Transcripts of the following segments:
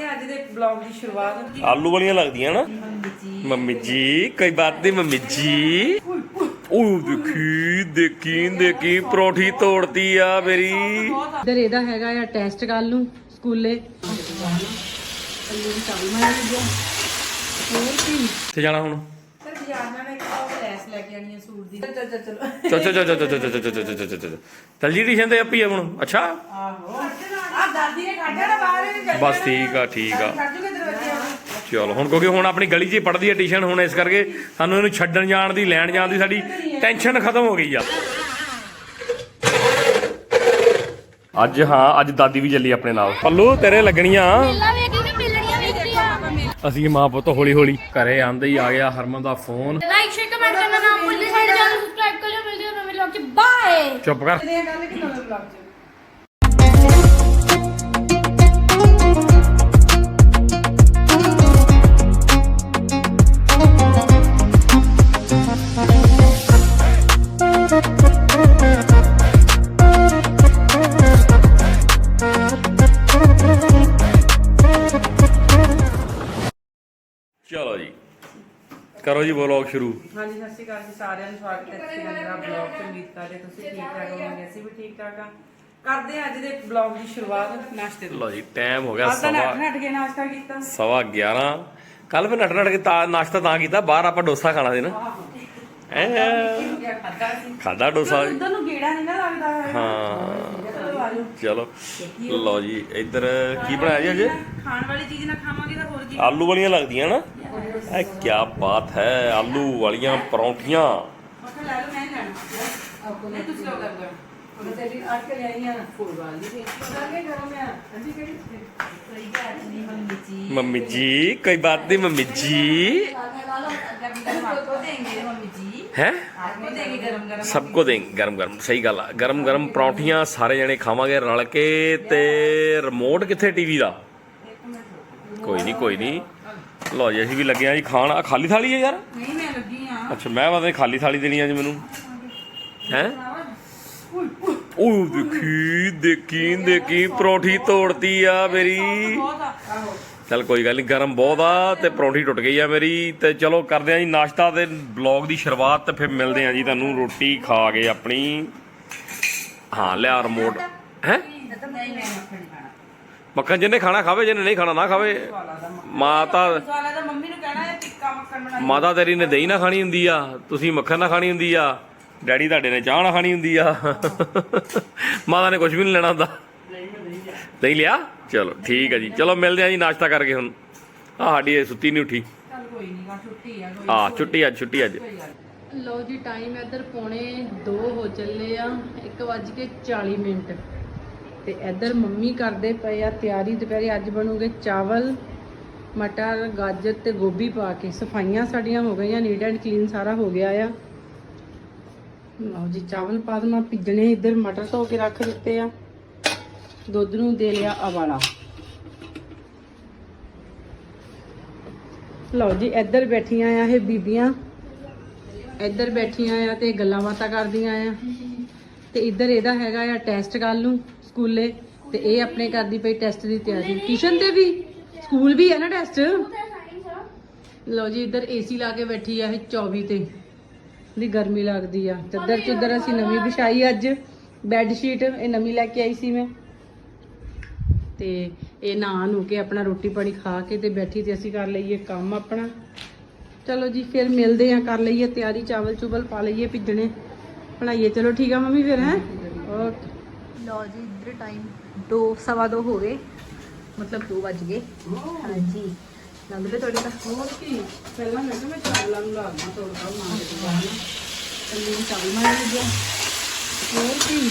ਕਰਦੇ ਹਾਂ ਅੱਜ ਦੇ ਬਲੌਗ ਦੀ ਸ਼ੁਰੂਆਤ ਆਲੂ ਵਾਲੀਆਂ ਲੱਗਦੀਆਂ ਨਾ? ਮੰਮੀ ਜੀ। ਕੋਈ ਬਾਤ ਨਹੀਂ ਮੰਮੀ ਜੀ। ਉਹ ਦੇਖੀ ਦੇਖੀ ਦੇਖੀ ਪਰੌਂਠੀ ਤੋੜਤੀ ਆ ਮੇਰੀ। ਇੱਧਰ ਇਹਦਾ ਹੈਗਾ ਆ ਟੈਸਟ ਕੱਲ ਨੂੰ ਸਕੂਲੇ। ਤੇ ਜਾਣਾ ਹੁਣ? ਸਰ ਬਾਜ਼ਾਰ ਇੱਕ ਲੈਸ ਲੈ ਕੇ ਆਣੀ ਹੈ ਸੂਟ ਦੀ। ਚਲ ਚਲ ਚਲੋ। ਚੋ ਚੋ ਚੋ ਚੋ ਚੋ ਚੋ ਚੋ ਚੋ ਚੋ ਚੋ ਚੋ ਚੱਲ। ਜੀ ਟਿਸ਼ਨ ਤੇ ਆਪੀ ਹੁਣ ਅੱਛਾ? ਆਹੋ। ਆ ਦਾਦੀ ਨੇ ਕੱਢਿਆ ਨਾ ਬਾਹਰ ਚੱਲ ਬਸ ਠੀਕ ਆ ਠੀਕ ਆ। ਕੱਢ ਜੂਗੇ ਦਰਵਾਜ਼ੇ ਆ ਚਲੋ ਹੁਣ ਕਿਉਂਕਿ ਹੁਣ ਆਪਣੀ ਗਲੀ 'ਚ ਹੀ ਪੜਦੀ ਹੈ ਟਿਸ਼ਨ ਹੁਣ ਇਸ ਕਰਕੇ ਸਾਨੂੰ ਇਹਨੂੰ ਛੱਡਣ ਜਾਣ ਦੀ ਲੈਣ ਜਾਣ ਦੀ ਸਾਡੀ ਟੈਨਸ਼ਨ ਖਤਮ ਹੋ ਗਈ ਆ। ਅੱਜ ਹਾਂ ਅੱਜ ਦਾਦੀ ਵੀ ਚੱਲੀ ਆਪਣੇ ਨਾਲ। ਪੱਲੂ ਤੇਰੇ ਲੱਗਣੀਆਂ। ਅਸੀਂ ਮਾਂ ਪੁੱਤ ਹੌਲੀ ਹੌਲੀ ਘਰੇ ਆਂਦੇ ਹੀ ਆ ਗਿਆ ਹਰਮਨ ਦਾ ਫੋਨ। ਲਾਈਕ ਸ਼ੇਅਰ ਕਮੈਂਟ ਕਰਨਾ ਨਾ ਭੁੱਲਿਓ ਸਾਡੇ ਚੈਨਲ ਨੂੰ ਸਬਸਕ੍ਰਾਈਬ ਕਰ ਲਿਓ ਮਿਲਦੇ ਹਾਂ ਨਵੇਂ ਵਲੌਗ 'ਚ ਬਾਏ ਚੁੱਪ ਕਰ। ਇਹ ਗੱਲ ਕਿ ਨਵੇਂ ਬਲੌਗ ਚ? ਜੀ ਬਲੌਗ ਸ਼ੁਰੂ। ਹਾਂਜੀ ਸਤਿ ਸ਼੍ਰੀ ਅਕਾਲ ਜੀ ਸਾਰਿਆਂ ਨੂੰ ਸਵਾਗਤ ਹੈ ਤੁਸੀਂ ਮੇਰਾ ਬਲੌਗ ਚ ਉਮੀਦ ਕਰਦੇ ਤੁਸੀਂ ਠੀਕ ਠਾਕ ਹੋਵੋਗੇ? ਅਸੀਂ ਵੀ ਠੀਕ ਠਾਕ ਆ। ਕਰਦੇ ਹਾਂ ਅੱਜ ਦੇ ਬਲੌਗ ਦੀ ਸ਼ੁਰੂਆਤ ਨਾਸ਼ਤੇ ਤੋਂ ਲਓ ਜੀ ਟਾਈਮ ਹੋ ਗਿਆ ਤਾਂ ਨੱਠ ਸਵਾ ਨੱਠ ਕੇ ਨਾਸ਼ਤਾ ਕੀਤਾ। ਸਵਾ 11 ਕੱਲ ਮੈਂ ਨਟ ਨਟ ਕੇ ਤਾਂ ਨਾਸ਼ਤਾ ਤਾਂ ਕੀਤਾ ਬਾਹਰ ਆਪਾਂ ਡੋਸਾ ਖਾਣਾ ਸੀ ਨਾ। ਐ ਹੋ। ਗਿਆ ਖਾਦਾ ਸੀ। ਖਾਦਾ ਡੋਸਾ। ਉਧਰ ਨੂੰ ਗੇੜਾ ਨਹੀਂ ਨਾ ਲੱਗਦਾ। ਹੈਗਾ। ਹਾਂ। ਚਲੋ। ਲਓ ਜੀ ਇੱਧਰ ਕੀ ਬਣਾਇਆ ਜੀ ਅੱਜ? ਖਾਣ ਵਾਲੀ ਚੀਜ਼ ਨਾ ਖਾਵਾਂਗੇ ਤਾਂ ਹੋਰ ਕੀ। ਆਲੂ ਵਾਲੀਆਂ ਲੱਗਦੀਆਂ ਨਾ? ਇਹ ਕੀ ਬਾਤ ਹੈ ਆਲੂ ਵਾਲੀਆਂ ਪਰੌਂਠੀਆਂ। ਮੰਮੀ ਜੀ। ਕੋਈ ਬਾਤ ਨਹੀਂ ਮੰਮੀ ਜੀ। आपको देंगे मम्मी जी ਹੈ आपको देंगे गरम गरम ਸਭ ਕੋ ਦੇਂਗੇ ਗਰਮ ਗਰਮ ਸਹੀ ਗੱਲ ਆ ਗਰਮ ਗਰਮ ਪਰੌਂਠੀਆਂ ਸਾਰੇ ਜਣੇ ਖਾਵਾਂਗੇ ਰਲ ਕੇ ਤੇ ਰਿਮੋਟ ਕਿੱਥੇ ਟੀਵੀ ਦਾ ਕੋਈ ਨਹੀਂ ਕੋਈ ਨਹੀਂ ਲਓ ਜੀ ਅਸੀਂ ਵੀ ਲੱਗੇ ਆ ਜੀ ਖਾਣ ਆ ਖਾਲੀ ਥਾਲੀ ਹੈ ਯਾਰ नहीं मैं लगी हां ਅੱਛਾ ਮੈਂ ਵਾਦੇ ਖਾਲੀ ਥਾਲੀ ਦੇਣੀ ਅੱਜ ਮੈਨੂੰ ਹੈ ਉਹ ਦੇਖੀ ਦੇਖੀ ਦੇਖੀ ਪਰੌਂਠੀ ਤੋੜਤੀ ਆ ਮੇਰੀ बहुत आहो ਚਲ ਕੋਈ ਗੱਲ ਨਹੀਂ ਗਰਮ ਬਹੁਤ ਆ ਤੇ ਪਰੌਂਠੀ ਟੁੱਟ ਗਈ ਆ ਮੇਰੀ ਤੇ ਚਲੋ ਕਰਦੇ ਆ ਜੀ ਨਾਸ਼ਤਾ ਤੇ ਬਲੌਗ ਦੀ ਸ਼ੁਰੂਆਤ ਤੇ ਫਿਰ ਮਿਲਦੇ ਆ ਜੀ ਤੁਹਾਨੂੰ ਰੋਟੀ ਖਾ ਕੇ ਆਪਣੀ। ਹਾਂ, ਲਿਆ ਰਿਮੋਟ ਹੈ? ਮੱਖਣ ਜਿਹਨੇ ਖਾਣਾ ਖਾਵੇ ਜਿਹਨੇ ਨਹੀਂ ਖਾਣਾ ਨਾ ਖਾਵੇ। ਮਾਤਾ ਮਾਤਾ ਤੇਰੀ ਨੇ ਦਹੀਂ ਨਾ ਖਾਣੀ ਹੁੰਦੀ ਆ, ਤੁਸੀਂ ਮੱਖਣ ਨਾ ਖਾਣੀ ਹੁੰਦੀ ਆ, ਡੈਡੀ ਤੁਹਾਡੇ ਨੇ ਚਾਹ ਨਾ ਖਾਣੀ ਹੁੰਦੀ ਆ। ਮਾਤਾ ਨੇ ਕੁਝ ਵੀ ਨਹੀਂ ਲੈਣਾ ਹੁੰਦਾ। ਦਹੀਂ ਲਿਆ? ਚਲੋ ਠੀਕ ਹੈ ਜੀ। ਚਲੋ ਮਿਲਦੇ ਆ ਜੀ ਨਾਸ਼ਤਾ ਕਰਕੇ ਹੁਣ। ਆ ਸਾਡੀ ਇਹ ਸੁੱਤੀ ਨਹੀਂ ਉੱਠੀ। ਚੱਲ ਕੋਈ ਨਹੀਂ ਛੁੱਟੀ ਆ ਕੋਈ ਆ ਛੁੱਟੀ ਅੱਜ ਛੁੱਟੀ। ਲਓ ਜੀ ਟਾਈਮ ਇੱਧਰ ਪੌਣੇ 2 ਹੋ ਚੱਲੇ ਆ 1:40 ਮਿੰਟ। ਤੇ ਇੱਧਰ ਮੰਮੀ ਕਰਦੇ ਪਏ ਆ ਤਿਆਰੀ। ਦੁਪਹਿਰੇ ਅੱਜ ਬਣੂਗੇ ਚਾਵਲ ਮਟਰ ਗਾਜਰ ਤੇ ਗੋਭੀ ਪਾ ਕੇ। ਸਫਾਈਆਂ ਸਾਡੀਆਂ ਹੋ ਗਈਆਂ ਨੀਟ ਐਂਡ ਕਲੀਨ ਸਾਰਾ ਹੋ ਗਿਆ ਆ। ਲਓ ਜੀ ਚਾਵਲ ਪਾ ਦਮਾ ਭਿੱਜਣੇ ਇੱਧਰ ਮਟਰ ਧੋ ਕੇ ਰੱਖ ਦਿੱਤੇ ਆ। ਦੁੱਧ ਨੂੰ ਦੇ ਲਿਆ ਅਵਾਲਾ ਲਓ ਜੀ, ਇੱਧਰ ਬੈਠੀਆਂ ਆ ਇਹ ਬੀਬੀਆਂ। ਇੱਧਰ ਬੈਠੀਆਂ ਆ ਤੇ ਗੱਲਾਂ ਬਾਤਾਂ ਕਰਦੀਆਂ ਆ। ਤੇ ਇੱਧਰ ਇਹਦਾ ਹੈਗਾ ਆ ਟੈਸਟ ਕੱਲ ਨੂੰ ਸਕੂਲੇ। ਤੇ ਇਹ ਆਪਣੇ ਕਰਦੀ ਪਈ ਟੈਸਟ ਦੀ ਤਿਆਰੀ। ਟਿਊਸ਼ਨ ਤੇ ਵੀ? ਸਕੂਲ ਵੀ ਹੈ ਨਾ ਟੈਸਟ? ਲਓ ਜੀ, ਇੱਧਰ ਏਸੀ ਲਾ ਕੇ ਬੈਠੀ ਆ ਇਹ 24 ਤੇ। ਦੀ ਗਰਮੀ ਲੱਗਦੀ ਆ। ਚੱਦਰ ਚੁੱਦਰ ਅਸੀਂ ਨਵੀਂ ਵਿਛਾਈ ਅੱਜ। ਬੈੱਡ ਸ਼ੀਟ ਇਹ ਨਵੀਂ ਲੈ ਕੇ ਆਈ ਸੀ ਮੈਂ। ਤੇ ਇਹ ਨਹਾ ਨੂੰ ਕੇ ਆਪਣਾ ਰੋਟੀ ਪਾਣੀ ਖਾ ਕੇ ਤੇ ਬੈਠੀ ਤੇ ਅਸੀਂ ਕਰ ਲਈਏ ਕੰਮ ਆਪਣਾ। ਚਲੋ ਜੀ ਫਿਰ ਮਿਲਦੇ ਆ ਕਰ ਲਈਏ ਤਿਆਰੀ ਚਾਵਲ ਚੁਵਲ ਪਾ ਲਈਏ ਭਿੱਜਣੇ। ਬਣਾਈਏ ਚਲੋ ਠੀਕ ਆ ਮੰਮੀ ਫਿਰ ਹੈ? ਓਕੇ। ਲਓ ਜੀ ਇੱਧਰ ਟਾਈਮ 2 ਸਵਾ 2 ਹੋ ਗਏ। ਮਤਲਬ 2 ਵੱਜ ਗਏ। ਹਾਂਜੀ। ਲੰਘ ਪਏ ਤੁਹਾਡੇ ਤਾਂ? ਹੋਰ ਕੀ? ਪਹਿਲਾਂ ਮੈਂ ਕਿਹਾ ਮੈਂ ਚਾਵਲਾਂ ਨੂੰ ਲਾਉਣਾ ਤੋੜਦਾ ਮਾਂ ਦੇ ਦੁਕਾਨ ਕੱਲੀ ਨੂੰ ਚਾਵਲ ਬਣਾ ਲਿਆ ਹੋਰ ਕੀ?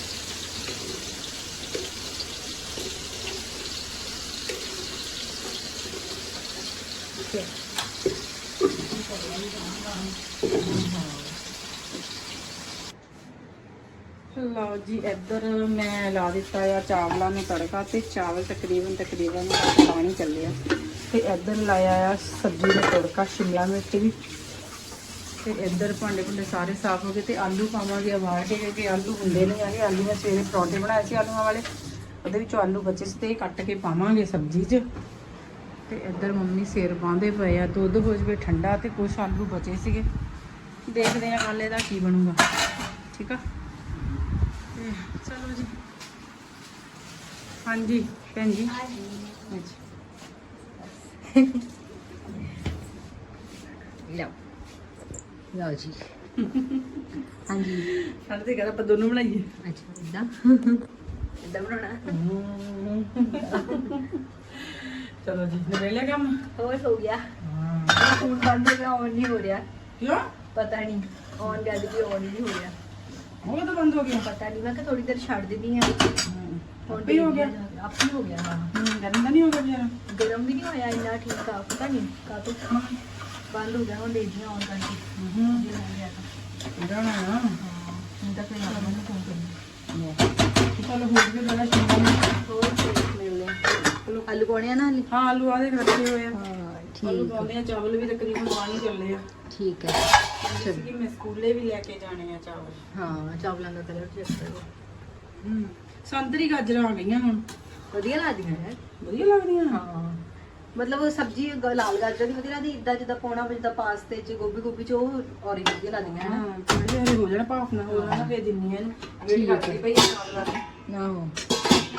ਖਾ ਲਓ ਜੀ, ਇੱਧਰ ਮੈਂ ਲਾ ਦਿੱਤਾ ਆ ਚਾਵਲਾਂ ਨੂੰ ਤੜਕਾ ਤੇ ਚਾਵਲ ਤਕਰੀਬਨ ਤਕਰੀਬਨ ਪਾਣੀ ਚੱਲਿਆ। ਤੇ ਇੱਧਰ ਲਾਇਆ ਆ ਸਬਜ਼ੀ ਦਾ ਤੜਕਾ, ਸ਼ਿਮਲਾ ਮਿਰਚ ਵੀ। ਤੇ ਇੱਧਰ ਭਾਂਡੇ ਭੁੰਡੇ ਸਾਰੇ ਸਾਫ਼ ਹੋ ਗਏ ਤੇ ਆਲੂ ਪਾਵਾਂਗੇ, ਉਬਾਲ ਕੇ ਕਿਉਂਕਿ ਆਲੂ ਹੁੰਦੇ ਨਹੀਂ ਹੈਗੇ। ਆਲੂ ਮੈਂ ਸਵੇਰੇ ਪਰੌਂਠੇ ਬਣਾਏ ਸੀ ਆਲੂਆਂ ਵਾਲੇ। ਉਹਦੇ ਵਿੱਚੋਂ ਆਲੂ ਬਚੇ ਸੀ ਤੇ ਕੱਟ ਕੇ ਪਾਵਾਂਗੇ ਸਬਜ਼ੀ 'ਚ। ਤੇ ਇੱਧਰ ਮੰਮੀ ਸਿਰ ਬਾਂਦੇ ਪਏ ਆ ਦੁੱਧ ਹੋ ਜਵੇ ਠੰਡਾ ਤੇ ਕੁਛ ਆਲੂ ਬਚੇ ਸੀਗੇ। ਦੇਖਦੇ ਆ ਕੱਲ ਇਹਦਾ ਕੀ ਬਣੂਗਾ ਠੀਕ ਆ? ਤੇ ਚਲੋ ਜੀ। ਹਾਂਜੀ ਭੈਣ ਜੀ। ਅੱਛਾ। ਲਓ। ਲਓ ਜੀ। ਹਾਂਜੀ। ਸਾਡੇ ਤੇ ਕਹਿੰਦਾ ਆਪਾਂ ਦੋਨੋਂ ਬਣਾਈਏ। ਅੱਛਾ ਇਦਾਂ ਇਦਾਂ ਬਣਾਉਣਾ? चलो जी फिर ले काम और हो। गया फ़ोन बंद हो गया ऑन नहीं हो रहा क्यों? पता नहीं ऑन कर दी ऑन नहीं हो रहा वो तो बंद हो गया पता नहीं मैं थोड़ी देर छोड़ देनी है फ़ोन भी हो गया अब भी हो गया हाँ गर्म नहीं हो गया बेचारा गर्म भी नहीं होया इतना ठीक था पता नहीं का तो बंद हो गया और ले दिया ऑन करके हम्म इधर ना हाँ उनका कोई फ़ोन करना चलो हो गया जरा शिमला में और ਆਲੂ ਪਾਉਣੇ ਆ ਨਾ ਹਾਲੇ ਹਾਂ ਆਲੂ ਆਦੇ ਰੱਖੇ ਹੋਏ ਆ। ਹਾਂ ਆਲੂ ਠੀਕ ਪਾਉਂਦੇ ਆ ਚਾਵਲ ਵੀ ਤਕਰੀਬਨ ਪਾਣੀ ਚੱਲੇ ਆ। ਠੀਕ ਹੈ। ਜੈਸੇ ਕਿ ਮੈਂ ਸਕੂਲੇ ਵੀ ਲੈ ਕੇ ਜਾਣੇ ਆ ਚਾਵਲ। ਹਾਂ ਚਾਵਲਾਂ ਦਾ ਕਲਰ ਚੈੱਕ ਕਰੋ। ਹੂੰ ਸੰਤਰੀ ਗਾਜਰਾਂ ਆ ਗਈਆਂ ਹੁਣ। ਵਧੀਆ ਲੱਗਦੀਆਂ ਹੈ ਵਧੀਆ ਲੱਗਦੀਆਂ? ਹਾਂ। ਮਤਲਬ ਸਬਜ਼ੀ ਗ- ਲਾਲ ਗਾਜਰ ਦੀ ਵਧੀਆ ਲੱਗਦੀ ਇਦਾਂ ਜਿੱਦਾਂ ਪਾਉਣਾ ਜਿੱਦਾਂ ਪਾਸਤੇ ਚ ਗੋਭੀ ਗੋਭੀ ਚ ਉਹ ਔਰੇਂਜ ਵਧੀਆ ਲੱਗਦੀਆਂ ਹੈ ਨਾ ਹਾਂ ਥੋੜੀ ਹੋ ਜਾਣਾ ਭਾਫ ਨਾ ਹੋ। ਜਾਣਾ ਫੇਰ ਦਿੰਨੀ ਆ ਇਹਨੂੰ। ਵੇਟ ਕਰਦੀ ਪਈ ਆ ਚਾਵਲਾਂ ਦੀ। ਆਹੋ।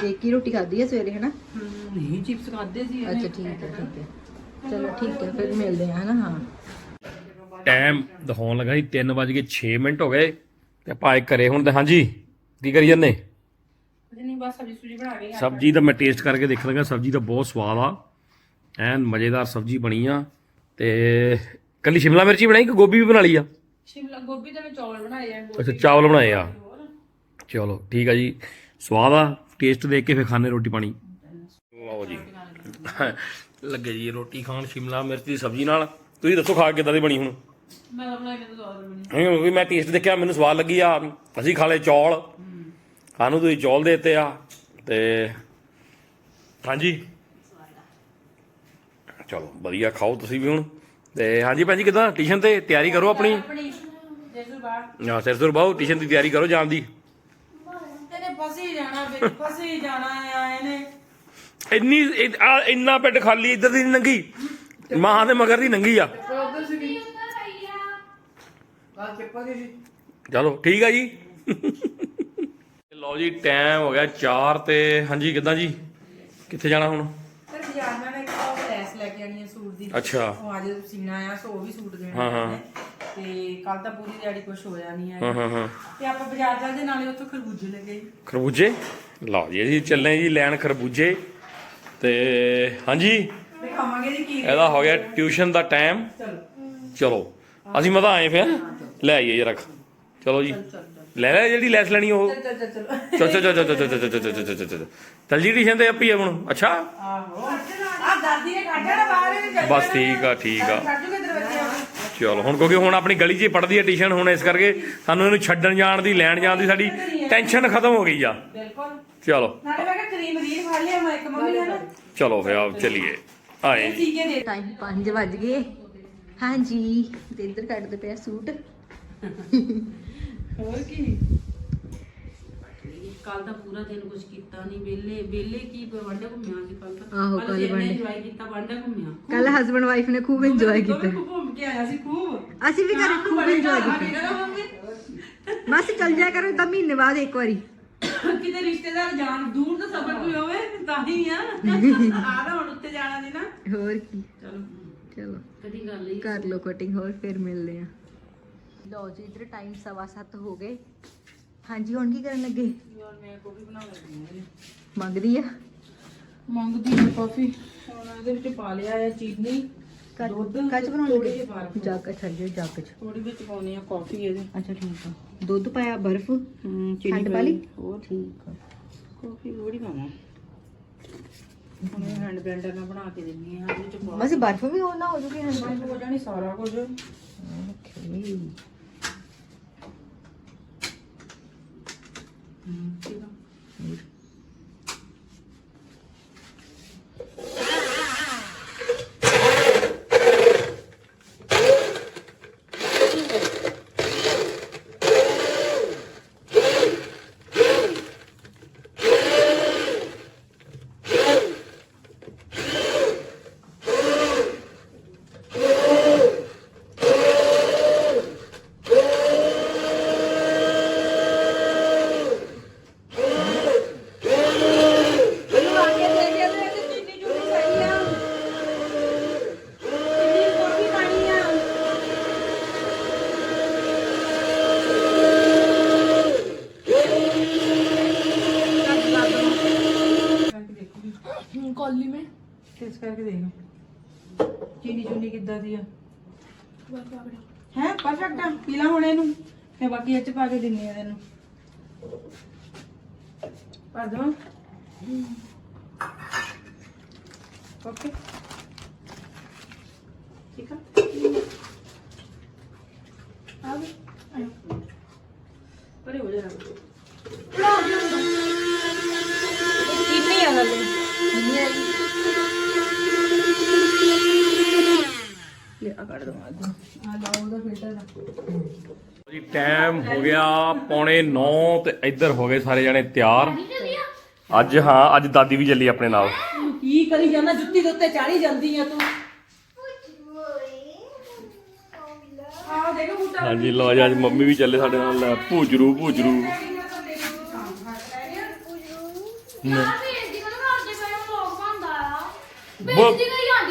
ਇੱਕ ਹੀ ਰੋਟੀ ਖਾਧੀ ਹੈ ਸਵੇਰੇ ਹੈ ਨਾ ਹੂੰ ਨਹੀਂ ਚਿਪਸ ਖਾਦੇ ਸੀ ਅੱਛਾ ਠੀਕ ਹੈ ਠੀਕ ਹੈ। ਚਲੋ ਠੀਕ ਹੈ ਫਿਰ ਮਿਲਦੇ ਆ ਹਨਾ? ਹਾਂ। ਟਾਈਮ ਦਿਖਾਉਣ ਲੱਗਾ ਸੀ 3:06 ਮਿੰਟ ਹੋ ਗਏ। ਤੇ ਆਪਾਂ ਇਹ ਘਰੇ ਹੁਣ ਤੇ ਹਾਂਜੀ ਕੀ ਕਰੀ ਜੰਨੇ ਨਹੀਂ ਬਸ ਸਬਜ਼ੀ ਸੁਜੀ ਬਣਾ ਕੇ ਸਬਜ਼ੀ ਦਾ ਮੈਂ ਟੇਸਟ ਕਰਕੇ ਦੇਖ ਲੱਗਾ ਸਬਜ਼ੀ ਦਾ ਬਹੁਤ ਸਵਾਦ ਆ। ਐਨ ਮਜ਼ੇਦਾਰ ਸਬਜ਼ੀ ਬਣੀ ਆ। ਤੇ ਕੱਲੀ ਸ਼ਿਮਲਾ ਮਿਰਚੀ ਬਣਾਈ ਕਿ ਗੋਭੀ ਵੀ ਬਣਾ ਲਈ ਆ? ਸ਼ਿਮਲਾ ਗੋਭੀ ਦੇ ਵਿੱਚ ਚੌਲ ਬਣਾਏ ਆ ਅੱਛਾ ਚਾਵਲ ਬਣਾਏ ਆ। ਚਲੋ ਠੀਕ ਆ ਜੀ। ਸਵਾਦ ਆ। ਟੇਸਟ ਦੇਖ ਕੇ ਫੇਰ ਖਾਣੇ ਰੋਟੀ ਪਾਣੀ। ਲਓ ਜੀ। ਲੱਗੇ ਜੀ ਰੋਟੀ ਖਾਣ ਸ਼ਿਮਲਾ ਮਿਰਚ ਦੀ ਸਬਜ਼ੀ ਨਾਲ। ਤੁਸੀਂ ਦੱਸੋ ਖਾ ਕੇ ਕਿੱਦਾਂ ਦੀ ਬਣੀ ਹੁਣ? ਮੈਂ ਤਾਂ ਬਣਾਈ ਮੈਨੂੰ ਸਵਾਦ ਬਣੀ। ਨਹੀਂ ਕਿਉਂਕਿ ਮੈਂ ਟੇਸਟ ਦੇਖਿਆ ਮੈਨੂੰ ਸਵਾਦ ਲੱਗੀ ਆ। ਅਸੀਂ ਖਾ ਲਏ ਚੌਲ। ਸਾਨੂੰ ਤੁਸੀਂ ਚੌਲ ਦੇ ਦਿੱਤੇ ਆ ਤੇ ਹਾਂਜੀ। ਚਲੋ ਵਧੀਆ ਖਾਓ ਤੁਸੀਂ ਵੀ ਹੁਣ। ਤੇ ਹਾਂਜੀ ਭੈਣ ਜੀ ਕਿਦਾਂ? ਟਿਊਸ਼ਨ ਤੇ ਤਿਆਰੀ ਕਰੋ ਆਪਣੀ? ਆਪਣੀ ਜੇਸੂ ਬਾਹਰ। ਹਾਂ ਸਿਰ ਸੁਰ ਬਾਹੂ ਟਿਊਸ਼ਨ ਦੀ ਤਿਆਰੀ ਕਰੋ ਜਾਣ ਦੀ। ਤੇਨੇ ਫਸੀ ਜਾਣਾ ਵਿੱਚ ਫਸੀ ਜਾਣਾ ਆ ਇਹਨੇ। ਇੰਨੀ ਇਹ- ਆ ਇੰਨਾ ਪਿੰਡ ਖਾਲੀ ਇੱਧਰ ਦੀ ਨੀ ਨੰਗੀ ਮਾਂ ਦੇ ਮਗਰ ਦੀ ਨੰਗੀ ਆ। ਉਧਰ ਸੀ ਗੱਲ ਚੱਪਾ ਦੀ ਸੀ। ਚਲੋ ਠੀਕ ਆ ਜੀ। ਲਓ ਜੀ ਟਾਈਮ ਹੋ ਗਿਆ 4 ਤੇ ਹਾਂਜੀ ਕਿਦਾਂ ਜੀ? ਕਿੱਥੇ ਜਾਣਾ ਹੁਣ? ਫਿਰ ਬਾਜ਼ਾਰ ਨਾਲ ਇੱਕ ਉਹ ਲੈਸ ਲੈ ਕੇ ਆਣੀ ਹੈ ਸੂਟ ਦੀ। ਅੱਛਾ। ਉਹ ਅੱਜ ਸੀਨਾ ਆ ਸੋ ਉਹ ਵੀ ਸੂਟ ਦੇਣਾ ਹਾਂ, ਹਾਂ। ਤੇ ਕੱਲ ਤਾਂ ਪੂਰੀ ਦਿਹਾੜੀ ਕੁਝ ਹੋਇਆ ਨਹੀਂ ਹਾਂ ਹੈ ਹਾਂ ਤੇ ਆਪਾਂ ਬਾਜ਼ਾਰ ਚੱਲਦੇ ਨਾਲੇ ਉੱਥੋਂ ਖਰਬੂਜੇ ਲੈ ਗਏ ਖਰਬੂਜੇ ਲਓ ਜੀ ਅਸੀਂ ਚੱਲੇ ਜੀ ਲੈਣ ਖਰਬੂਜੇ ਤੇ ਹਾਂਜੀ ਦਿਖਾਵਾਂਗੇ ਜੀ ਕੀ ਇਹਦਾ ਹੋ ਗਿਆ ਟਿਊਸ਼ਨ ਦਾ ਟਾਈਮ ਚਲੋ ਚਲੋ ਅਸੀਂ ਮਤਾ ਆਏ ਫਿਰ ਲੈ ਆਈਏ ਜਰਾ ਚਲੋ ਜੀ ਲੈ ਲੈ ਜਿਹੜੀ ਲੈਸ ਲੈਣੀ ਉਹ ਚੱਲ ਚੱਲ ਚਲੋ ਚਲ ਚਲ ਚਲ ਚਲ ਚਲ ਚਲ ਚਲ ਚਲ ਚਲ ਚਲ ਜੀ ਟਿਊਸ਼ਨ ਤੇ ਆਪੀ ਆ ਹੁਣ ਅੱਛਾ ਆਹੋ ਆ ਦਾਦੀ ਨੇ ਕੱਢਿਆ ਨਾ ਬਾਹਰ ਬਸ ਠੀਕ ਆ ਠੀਕ ਆ ਕੱਢ ਜੂਗੇ ਤੇਰੇ ਬੱਚੇ ਆ ਚਲੋ ਹੁਣ ਕਿਉਂਕਿ ਹੁਣ ਆਪਣੀ ਗਲੀ 'ਚ ਪੜਦੀ ਹੈ ਟਿਊਸ਼ਨ ਹੁਣ ਇਸ ਕਰਕੇ ਸਾਨੂੰ ਇਹਨੂੰ ਛੱਡਣ ਜਾਣ ਦੀ ਲੈਣ ਜਾਣ ਦੀ ਸਾਡੀ ਟੈਨਸ਼ਨ ਖਤਮ ਹੋ ਗਈ ਆ। ਬਿਲਕੁਲ। ਚਲੋ। ਨਾਲੇ ਮੈਂ ਕਿਹਾ ਕਰੀਮ ਰੀਲ ਫੜ ਲਿਆ ਮੈਂ ਇੱਕ ਮੰਮੀ ਹੈ ਨਾ ਚਲੋ ਫਿਰ ਆਓ ਚੱਲੀਏ। ਆਏ। ਠੀਕ ਹੈ ਦੇ ਟਾਈਮ 5 ਵੱਜ ਗਏ। ਹਾਂਜੀ ਤੇ ਇੱਧਰ ਕੱਢਦੇ ਪਿਆ ਸੂਟ। ਹੋਰ ਕੀ? ਕੱਲ ਦਾ ਪੂਰਾ ਦਿਨ ਕੁਝ ਕੀਤਾ ਨਹੀਂ। ਵਿਹਲੇ ਵਿਹਲੇ ਕੀ ਵਾਂਡਾ ਘੁੰਮਿਆ ਸੀ ਕੱਲ ਤਾਂ ਆਹੋ, ਕੱਲ੍ਹ ਵਾਂਡੇ। enjoy ਕੀਤਾ ਵਾਂਡਾ ਘੁੰਮਿਆ। ਕੱਲ ਹਸਬੰਡ ਵਾਈਫ ਨੇ ਖੂਬ ਇੰਜੋਏ ਕੀਤਾ। ਘੁੰਮ ਕੇ ਆਇਆ ਸੀ ਖੂਬ। ਅਸੀਂ ਵੀ ਘਰੇ ਖੂਬ ਇੰਜੋਏ ਕੀਤਾ। ਮਾਸੀ ਚੱਲ ਜਾਇਆ ਕਰੋ ਤਾਂ ਮਹੀਨੇ ਬਾਅਦ ਇੱਕ ਵਾਰੀ। ਕਿਤੇ ਰਿਸ਼ਤੇਦਾਰ ਜਾਣ ਦੂਰ ਦਾ ਸਫ਼ਰ ਕੋਈ ਹੋਵੇ ਤਾਂ ਹੀ ਆ। ਆ ਤਾਂ ਹੁਣ ਉੱਤੇ ਜਾਣਾ ਨਹੀਂ ਨਾ। ਹੋਰ ਕੀ। ਚਲੋ। ਚਲੋ। ਕਦੀ ਗੱਲ ਹੀ। ਕਰ ਲੋ ਕਟਿੰਗ ਹੋਰ ਫਿਰ ਮਿਲਦੇ ਆ। ਲਓ ਜੀ ਇਧਰ ਟਾਈਮ ਸਵਾ ਸੱਤ ਹੋ ਗਏ। ਹਾਂਜੀ ਹੁਣ ਕੀ ਕਰਨ ਲੱਗੇ? ਯਾਰ ਮੈਂ ਗੋਭੀ ਬਣਾ ਲੱਗੀ ਹਾਂ ਮੰਗਦੀ ਆ? ਮੰਗਦੀ ਹੈ ਕਾਫੀ ਹੁਣ ਇਹਦੇ ਵਿੱਚ ਪਾ ਲਿਆ ਹੈ ਚੀਨੀ। ਦੁੱਧ ਕੱਚ ਬਣਾਉਣ ਲੱਗੇ ਜਿਹੀ ਰੱਖੋ। ਜੱਗ ਜੀ ਜੱਗ ਚ। ਥੋੜੀ ਵਿੱਚ ਪਾਉਣੀ ਆ ਕਾਫੀ ਇਹਦੇ। ਅੱਛਾ ਠੀਕ ਆ। ਦੁੱਧ ਪਾਇਆ ਬਰਫ਼ ਹੂੰ ਖੰਡ ਪਾ ਲਈ ਹੋਰ? ਠੀਕ ਆ। ਕਾਫੀ ਥੋੜੀ ਪਾਵਾਂ। ਹੁਣੇ ਹੈਂਡ ਬਲੈਂਡਰ ਨਾਲ ਬਣਾ ਕੇ ਦਿੰਨੀ ਆ ਇਹਦੇ ਚ ਬਸ ਬਰਫ ਵੀ ਉਹ ਨਾ ਹੋ ਜੂਗੀ ਹਾਂ ਕੇ ਹੋ ਜਾਣੀ ਸਾਰਾ ਕੁਝ। ਹਮ, ਪਾ ਕੇ ਦਿੰਨੀ ਆ ਤੈਨੂੰ। ਪਾ ਦਵਾਂ ਓਕੇ ਠੀਕ ਆ ਆ ਵੀ ਆਇਓ। ਪਰੇ ਹੋ ਜਾ ਕਿੰਨੀ ਆ ਗੱਲ ਨਹੀਂ ਆਈ ਲੈ ਆ ਕੱਢ ਦਵਾਂ ਅੱਜ ਆ ਲਾਓ ਉਹਦਾ ਫਿਲਟਰ ਦਾ ਜੀ ਟਾਈਮ ਹੋ ਗਿਆ ਪੌਣੇ 9 ਤੇ ਇੱਧਰ ਹੋ ਗਏ ਸਾਰੇ ਜਣੇ ਤਿਆਰ। ਅੱਜ ਹਾਂ ਅੱਜ ਦਾਦੀ ਵੀ ਚੱਲੀ ਆਪਣੇ ਨਾਲ। ਕੀ ਕਰੀ ਜਾਂਦਾ? ਜੁੱਤੀ ਦੇ ਉੱਤੇ ਚਾੜੀ ਜਾਂਦੀ ਆ ਤੂੰ। ਆ ਦੇਖੋ ਲੋ ਅੱਜ ਮੰਮੀ ਵੀ ਚੱਲੇ ਸਾਡੇ ਨਾਲ। ਲੈ, ਭੂਜਰੂ ਭੂਜਰੂ। ਨਾ ਭੇਜਦੀ ਕਹਿੰਦਾ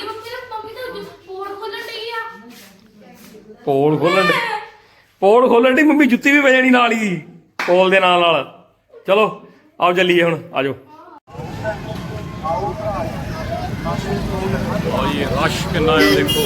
ਮੰਮੀ ਤੇ ਮੰਮੀ ਤੇ ਪੋਰ ਖੋਲਣ ਡਈ ਆ। ਪੋਲ ਖੋਲਣ ਡੇ- ਪੋਲ ਖੋਲਣ ਦੀ ਮੰਮੀ ਜੁੱਤੀ ਵੀ ਪੈ ਜਾਣੀ ਨਾਲ ਹੀ, ਪੋਲ ਦੇ ਨਾਲ ਨਾਲ। ਚਲੋ, ਆਓ ਚੱਲੀਏ ਹੁਣ, ਆਜੋ। ਲਓ ਰਸ਼ ਕਿੰਨਾ ਹੈ ਦੇਖੋ।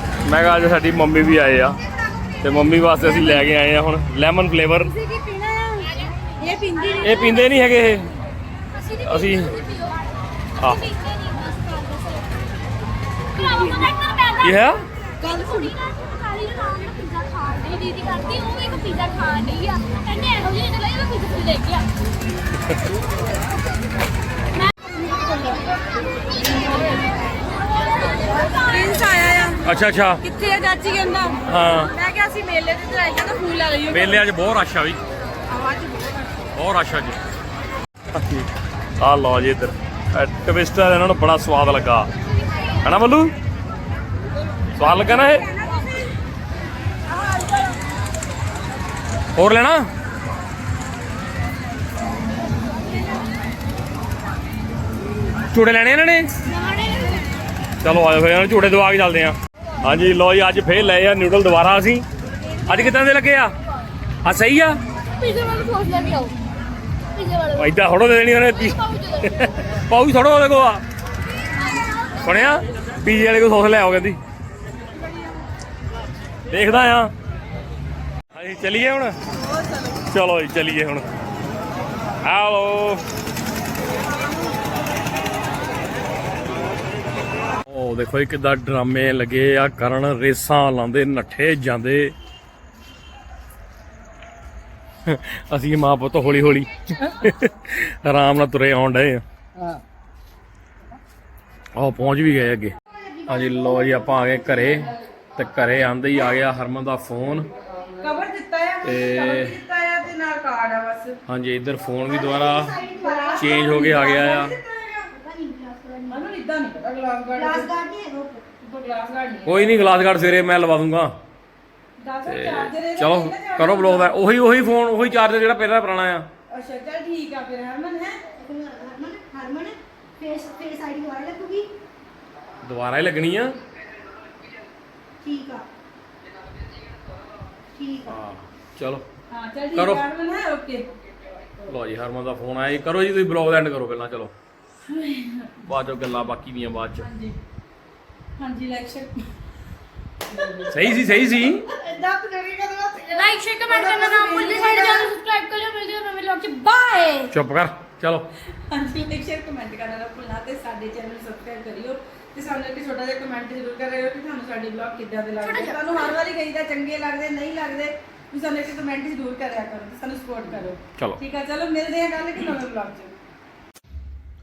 ਮੈਂ ਕਿਹਾ ਅੱਜ ਸਾਡੀ ਮੰਮੀ ਵੀ ਆਏ ਆ। ਤੇ ਮੰਮੀ ਵਾਸਤੇ ਅਸੀਂ ਲੈ ਕੇ ਆਏ ਆ ਹੁਣ ਲੈਮਨ ਫਲੇਵਰ ਇਹ ਪੀਂਦੇ ਨਹੀਂ ਹੈਗੇ ਇਹ। ਅਸੀਂ ਆ। ਇਹ ਹੈ ਗੱਲ ਸੁਣੀ। ਦੀਦੀ ਕਰਦੀ ਉਹ ਇੱਕ ਪੀਜ਼ਾ ਖਾਣ ਲਈ ਆ। ਕਹਿੰਦੇ ਇਹੋ ਜਿਹੀ ਇਹਨਾਂ ਲਈ ਉਹ ਪੀਜ਼ਾ ਲੈ ਕੇ ਆ। ਪ੍ਰਿੰਸ ਆਇਆ ਅੱਛਾ ਅੱਛਾ। ਕਿੱਥੇ ਆ ਚਾਚੀ ਕਹਿੰਦਾ? ਹਾਂ। ਮੈਂ ਕਿਹਾ ਅਸੀਂ ਮੇਲੇ ਤੇ ਜਾਈ ਕਹਿੰਦਾ ਫੂਲ ਲੈ ਲਈਓ ਮੇਲੇ ਅੱਜ ਬਹੁਤ ਰਸ਼ ਆ ਵੀ ਬਹੁਤ ਰਸ਼ ਆ। ਜੀ। ਆ ਲਓ ਜੀ ਇੱਧਰ। ਟਵਿਸਟਰ ਇਹਨਾਂ ਨੂੰ ਬੜਾ ਸਵਾਦ ਲੱਗਾ। ਹਨਾ ਬੱਲੂ? ਸਵਾਦ ਲੱਗਾ ਨਾ ਇਹ? ਹੋਰ ਲੈਣਾ? ਚੂੜੇ ਲੈਣੇ ਇਹਨਾਂ ਨੇ? ਚਲੋ ਆਜੋ ਫਿਰ ਇਹਨਾਂ ਝੂੜੇ ਦਵਾ ਕੇ ਚੱਲਦੇ ਆ। ਹਾਂਜੀ ਲੋ ਜੀ ਅੱਜ ਫੇਰ ਲਏ ਆ ਨਿਊਡਲ ਦੁਬਾਰਾ ਅਸੀਂ। ਅੱਜ ਕਿਦਾਂ ਦੇ ਲੱਗੇ ਆ? ਆ ਸਹੀ ਆ? ਪੀਜ਼ਾ ਵਾਲਾ ਸੌਸ ਲੈ ਕੇ ਆਓ। ਪੀਜ਼ਾ ਵਾਲਾ ਐਦਾਂ ਥੋੜੋ ਦੇ ਦੇਣੀ ਉਹਨੇ ਪਾਉ ਥੋੜੋ ਉਹਦੇ ਕੋ ਆ। ਸੁਣਿਆ? ਪੀਜੇ ਵਾਲੇ ਕੋ ਸੌਸ ਲੈ ਆਓ ਕਹਿੰਦੀ। ਦੇਖਦਾ ਆ। ਹਾਂਜੀ ਚੱਲੀਏ ਹੁਣ? ਚਲੋ। ਜੀ ਚੱਲੀਏ ਹੁਣ। ਹੈਲੋ ਉਹ ਦੇਖੋ ਇਹ ਕਿੱਦਾਂ ਡਰਾਮੇ ਲੱਗੇ ਆ ਕਰਨ ਰੇਸਾਂ ਲਾਉਂਦੇ ਨੱਠੇ ਜਾਂਦੇ। ਅਸੀਂ ਮਾਂ ਪੁੱਤ ਹੌਲੀ ਹੌਲੀ ਆਰਾਮ ਨਾਲ ਤੁਰੇ ਆਉਣ ਡਏ ਆ। ਆਹ ਪਹੁੰਚ ਵੀ ਗਏ ਅੱਗੇ। ਹਾਂਜੀ ਲੋ ਜੀ ਆਪਾਂ ਆ ਗਏ ਘਰੇ ਤੇ ਘਰੇ ਆਂਦੇ ਹੀ ਆ ਗਿਆ ਹਰਮਨ ਦਾ ਫੋਨ। ਕਵਰ ਦਿੱਤਾ ਆ ਤੇ ਦਿੱਤਾ ਆ ਤੇ ਨਾਲ ਕਾਰਡ ਆ ਬਸ। ਹਾਂਜੀ ਇੱਧਰ ਫੋਨ ਵੀ ਦੁਬਾਰਾ ਚੇਂਜ ਹੋ ਕੇ ਆ ਗਿਆ ਆ। ਇਦਾਂ ਨਹੀਂ ਪਤਾ ਗਲਾਸ ਗਾਰਡ ਗਲਾਸ ਗਾਰਡ ਨਹੀਂ ਹੈ ਗਲਾਸ ਗਾਰਡ ਨਹੀਂ ਕੋਈ ਨਹੀਂ ਗਲਾਸ ਗਾਰਡ ਸਵੇਰੇ ਮੈਂ ਲਵਾ ਦੂੰਗਾ। ਦੱਸ ਤੇ ਚਾਰਜਰ ਇਹਦਾ ਚਲੋ ਕਿੰਨਾ ਕਰੋ ਬਲੌਗ। ਦਾ ਉਹੀ ਉਹੀ ਫੋਨ ਉਹੀ ਚਾਰਜਰ ਜਿਹੜਾ ਪਹਿਲਾਂ ਪੁਰਾਣਾ ਆ। ਅੱਛਾ ਚੱਲ ਠੀਕ ਆ ਫਿਰ ਹਰਮਨ ਹੈ? Harman Harman face face ID ਦੁਬਾਰਾ ਲੱਗੂਗੀ ਦੁਬਾਰਾ ਹੀ ਲੱਗਣੀ ਆ। ਠੀਕ ਆ। ਠੀਕ ਆ। ਹਾਂ ਚਲੋ। ਹਾਂ ਚੱਲ ਠੀਕ ਕਰੋ। ਆ ਹਰਮਨ ਹੈ? ਓਕੇ। ਲਓ ਜੀ ਹਰਮਨ ਦਾ ਫੋਨ ਆਇਆ ਜੀ। ਕਰੋ ਜੀ ਤੁਸੀਂ ਬਲੌਗ ਦਾ ਐਂਡ ਕਰੋ ਪਹਿਲਾਂ ਚਲੋ। ਬਾਅਦ ਚੋਂ ਗੱਲਾਂ ਬਾਕੀ ਦੀਆਂ ਬਾਅਦ ਚ। ਹਾਂਜੀ। ਹਾਂਜੀ ਲੈਕਚਰ ਸਹੀ ਸੀ ਸਹੀ ਸੀ। ਇਦਾਂ ਤਾਂ ਕਰੀ ਕਦੋਂ ਲਾਈਕ ਸ਼ੇਅਰ ਕਮੈਂਟ ਕਰਨਾ ਨਾ ਭੁੱਲਿਓ ਸਾਡੇ ਚੈਨਲ ਸਬਸਕ੍ਰਾਈਬ ਕਰਿਓ ਮਿਲਦੇ ਹਾਂ ਨਵੇਂ ਵਲੌਗ 'ਚ। ਬਾਏ ਚੁੱਪ ਕਰ ਚਲੋ। ਹਾਂਜੀ ਲਾਈਕ ਸ਼ੇਅਰ ਕਮੈਂਟ ਕਰਨਾ ਨਾ ਭੁੱਲਣਾ ਤੇ ਸਾਡੇ ਚੈਨਲ ਸਬਸਕ੍ਰਾਈਬ ਕਰਿਓ। ਤੇ ਸਾਨੂੰ ਇੱਕ ਛੋਟਾ ਜਿਹਾ ਕਮੈਂਟ ਜ਼ਰੂਰ ਕਰਿਓ ਕਿ ਤੁਹਾਨੂੰ ਸਾਡੇ ਬਲੌਗ ਕਿੱਦਾਂ ਦੇ ਲੱਗਦੇ। ਤੁਹਾਨੂੰ ਹਰ ਵਾਰੀ ਕਹੀਦਾ ਚੰਗੇ ਲੱਗਦੇ ਨਹੀਂ ਲੱਗਦੇ। ਤੁਸੀਂ ਸਾਨੂੰ ਇੱਕ ਕਮੈਂਟ ਜ਼ਰੂਰ ਕਰਿਆ ਕਰੋ ਤੇ ਸਾਨੂੰ ਸਪੋਰਟ ਕਰੋ। ਚਲੋ। ਠੀਕ ਆ ਚਲੋ ਮਿਲਦੇ ਹਾਂ ਕੱਲ ਕਿ ਨਵੇਂ ਬਲੌਗ 'ਚ।